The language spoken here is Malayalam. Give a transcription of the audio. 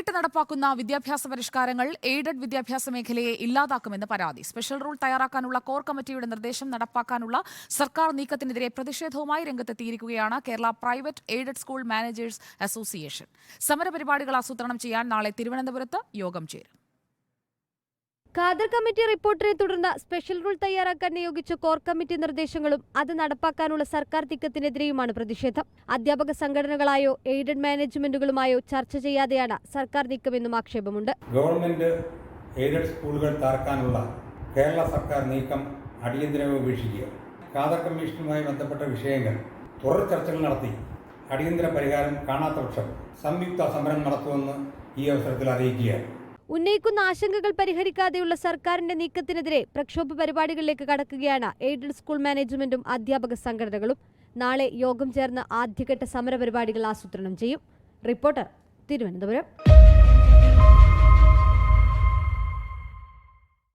മെനക്കെട്ട് നടപ്പാക്കുന്ന വിദ്യാഭ്യാസ പരിഷ്കാരങ്ങൾ എയ്ഡഡ് വിദ്യാഭ്യാസ മേഖലയെ ഇല്ലാതാക്കുമെന്ന് പരാതി. സ്പെഷ്യൽ റൂൾ തയ്യാറാക്കാനുള്ള കോർ കമ്മിറ്റിയുടെ നിർദ്ദേശം നടപ്പാക്കാനുള്ള സർക്കാർ നീക്കത്തിനെതിരെ പ്രതിഷേധവുമായി രംഗത്തെത്തിയിരിക്കുകയാണ് Kerala private aided school managers association. സമരപരിപാടികൾ ആസൂത്രണം ചെയ്യാൻ നാളെ തിരുവനന്തപുരത്ത് യോഗം ചേരും. ഖാദർ കമ്മിറ്റി റിപ്പോർട്ടിനെ തുടർന്ന് സ്പെഷ്യൽ റൂൾ തയ്യാറാക്കാൻ നിയോഗിച്ച കോർ കമ്മിറ്റി നിർദ്ദേശങ്ങളും അത് നടപ്പാക്കാനുള്ള സർക്കാർ തിക്കത്തിനെതിരെയുമാണ് പ്രതിഷേധം. അധ്യാപക സംഘടനകളായോ എയ്ഡഡ് മാനേജ്മെന്റുകളുമായോ ചർച്ച ചെയ്യാതെയാണ് സർക്കാർ നീക്കമെന്നും ആക്ഷേപമുണ്ട്. ഗവൺമെന്റ് എയ്ഡഡ് സ്കൂളുകൾ തകർക്കാനുള്ള കേരള സർക്കാർ നീക്കം അടിയന്തരമായി ഉപേക്ഷിക്കുക. ഖാദർ കമ്മീഷനുമായി ബന്ധപ്പെട്ട വിഷയങ്ങൾ തുടർ ചർച്ചകൾ നടത്തി അടിയന്തര പരിഹാരം കാണാത്ത പക്ഷം സംയുക്ത സമരം നടത്തുമെന്ന് ഈ അവസരത്തിൽ അറിയിക്കുകയാണ്. ഉന്നയിക്കുന്ന ആശങ്കകൾ പരിഹരിക്കാതെയുള്ള സർക്കാരിന്റെ നീക്കത്തിനെതിരെ പ്രക്ഷോഭ പരിപാടികളിലേക്ക് കടക്കുകയാണ് എയ്ഡഡ് സ്കൂൾ മാനേജ്മെന്റും അധ്യാപക സംഘടനകളും. നാളെ യോഗം ചേർന്ന് ആദ്യഘട്ട സമരപരിപാടികൾ ആസൂത്രണം ചെയ്യും. റിപ്പോർട്ടർ തിരുവനന്തപുരം.